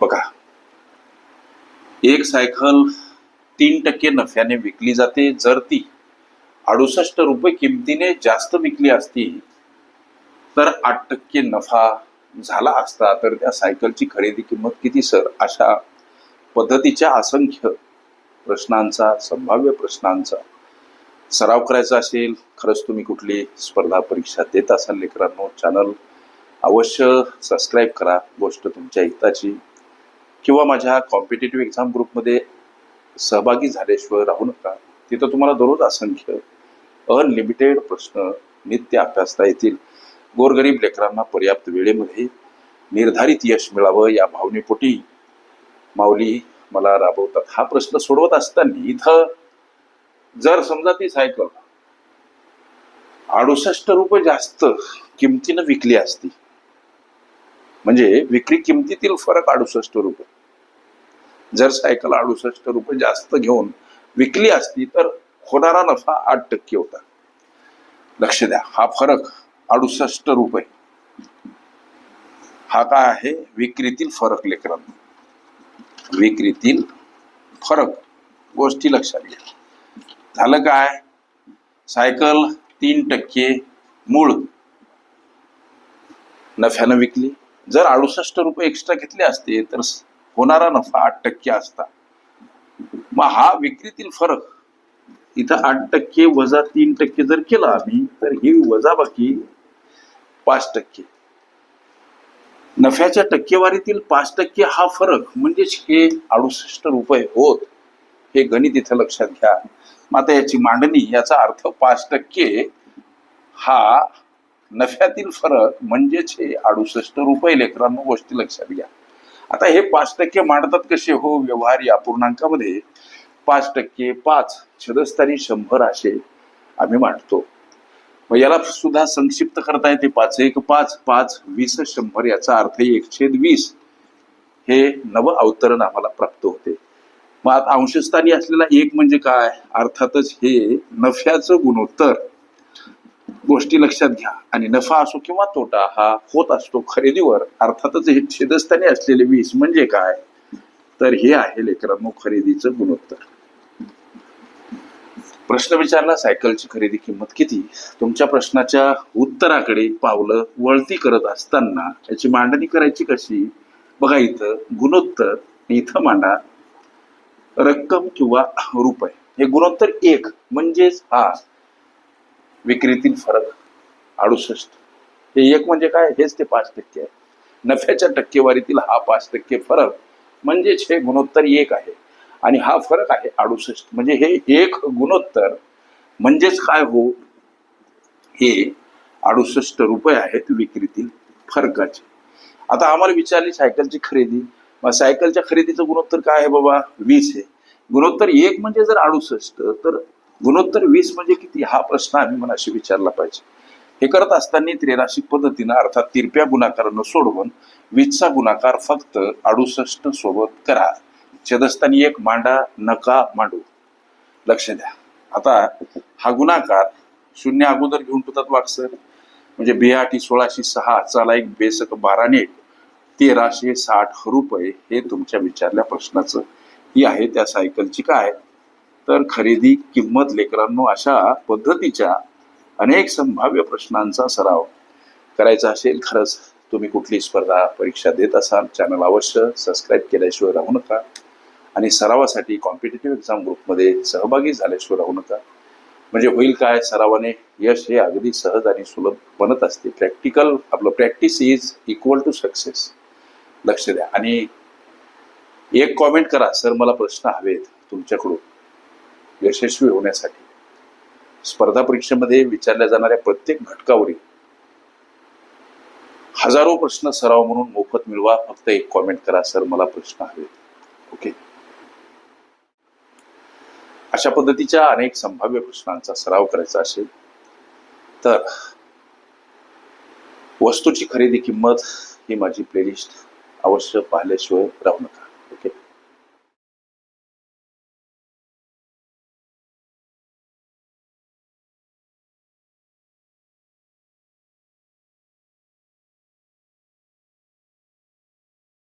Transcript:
बघा. एक सायकल तीन टक्के नफ्याने विकली जाते जर ती अडुसष्ट रुपये किमतीने जास्त विकली असती तर आठ टक्के नफा झाला असता तर त्या सायकलची खरेदी किंमत किती सर? अशा पद्धतीच्या असंख्य प्रश्नांचा संभाव्य प्रश्नांचा सराव करायचा असेल खरंच तुम्ही कुठली स्पर्धा परीक्षा देत असाल लेकरांनो चॅनल अवश्य सबस्क्राईब करा गोष्ट तुमच्या हिताची. किंवा माझ्या कॉम्पिटेटिव्ह एक्झाम ग्रुपमध्ये सहभागी झाल्याशिवाय राहू नका. तिथं तुम्हाला दररोज असंख्य अनलिमिटेड प्रश्न नित्य अभ्यासता येतील. गोरगरीब लेकरांना पर्याप्त वेळेमध्ये निर्धारित यश मिळावं या भावनेपोटी माऊली मला राबवतात. हा प्रश्न सोडवत असताना इथं जर समजा ती सायकल अडुसष्ट रुपये जास्त किमतीनं विकली असती म्हणजे विक्री किमतीतील फरक अडुसष्ट रुपये. जर सायकल अडुसष्ट रुपये जास्त घेऊन विकली असती तर होणारा नफा आठ टक्के होता. लक्ष द्या हा फरक अडुसष्ट रुपये. हा काय आहे? विक्रीतील फरक लेकरांना विक्रीतील फरक. गोष्टी लक्षात घ्या. झालं काय? सायकल तीन टक्के मूळ. नफ्यानं विकली. जर अडुसष्ट रुपये एक्स्ट्रा घेतले असते तर होणारा नफा आठ टक्के असता. मग हा विक्रीतील फरक इथं आठ टक्के वजा तीन टक्के जर केला आम्ही तर ही वजा बाकी पाच टक्के. नफ्याच्या टक्केवारीतील पाच टक्के हा फरक म्हणजेच हे अडुसष्ट रुपये होत हे गणित इथं लक्षात घ्या. मग आता याची मांडणी याचा अर्थ पाच टक्के हा नफ्यातील फरक म्हणजेच हे अडुसष्ट रुपये लेकरांनो गोष्टी लक्षात घ्या. आता हे पाच टक्के मांडतात कसे? हो व्यवहार या पूर्णांकामध्ये पाच टक्के पाच छदस्थानी शंभर असे आम्ही मांडतो. मग याला सुद्धा संक्षिप्त करता येते. पाच एक पाच पाच वीस शंभर याचा अर्थ एक छेद वीस हे नव अवतरण आम्हाला प्राप्त होते. मग आता अंशस्थानी असलेला एक म्हणजे काय? अर्थातच हे नफ्याचं गुणोत्तर. गोष्टी लक्षात घ्या. आणि नफा असो किंवा तोटा हा होत असतो खरेदीवर. अर्थातच हे छेदस्थानी असलेले वीस म्हणजे काय? तर हे आहे लेकरांनो खरेदीचं गुणोत्तर. प्रश्न विचारला सायकलची खरेदी किंमत किती? तुमच्या प्रश्नाच्या उत्तराकडे पावलं वळती करत असताना याची मांडणी करायची कशी? बघा इथं गुणोत्तर इथं मांडा. रक्कम किंवा रुपये. हे गुणोत्तर एक म्हणजेच हा विक्रीतील फरक अडुसष्ट. हे एक म्हणजे काय? हेच ते पाच टक्के आहे. नफ्याच्या टक्केवारीतील हा पाच टक्के फरक म्हणजेच हे गुणोत्तर एक आहे. आणि हा फरक आहे अडुसष्ट. म्हणजे हे एक गुणोत्तर म्हणजेच काय हो? हे अडुसष्ट रुपये आहेत विक्रीतील फरकाचे. आता आम्हाला विचारली सायकलची खरेदी. मग सायकलच्या खरेदीचं गुणोत्तर काय आहे बाबा? वीस आहे. गुणोत्तर एक म्हणजे जर अडुसष्ट तर गुणोत्तर वीस म्हणजे किती? हा प्रश्न आम्ही मनाशी विचारला पाहिजे. हे करत असताना त्रिराशिक पद्धतीनं अर्थात तिरप्या गुणाकारानं सोडवून वीसचा गुणाकार फक्त अडुसष्ट सोबत करा. छेदस्थानी एक मांडा नका मांडू. लक्ष द्या. आता हा गुणाकार शून्य अगोदर घेऊन ठेवतात वाक्सर म्हणजे बियाठी सोळाशे सहा चाला एक बेसक बारा नेट तेराशे साठ रुपये हे तुमच्या विचारल्या प्रश्नाचं ही आहे. त्या सायकलची काय? तर खरेदी किंमत लेकरांनो अशा पद्धतीच्या अनेक संभाव्य प्रश्नांचा सराव करायचा असेल. खरंच तुम्ही कुठली स्पर्धा परीक्षा देत असाल चॅनल अवश्य सबस्क्राईब केल्याशिवाय राहू नका आणि सरावासाठी कॉम्पिटेटिव्ह एक्झाम ग्रुपमध्ये सहभागी झाल्याशिवाय राहू नका. म्हणजे होईल काय? सरावाने यश हे अगदी सहज आणि सुलभ बनत असते. प्रॅक्टिकल आपलं practice is equal to success लक्ष द्या. आणि एक कॉमेंट करा. सर मला प्रश्न हवेत तुमच्याकडून. यशस्वी होण्यासाठी. स्पर्धा परीक्षेमध्ये विचारल्या जाणाऱ्या प्रत्येक घटकावरील हजारो प्रश्न सराव म्हणून मोफत मिळवा. फक्त एक कॉमेंट करा. सर मला प्रश्न हवे ओके? अशा पद्धतीच्या अनेक संभाव्य प्रश्नांचा सराव करायचा असेल तर वस्तूची खरेदी किंमत ही माझी प्लेलिस्ट अवश्य पाहिल्याशिवाय राहू नका.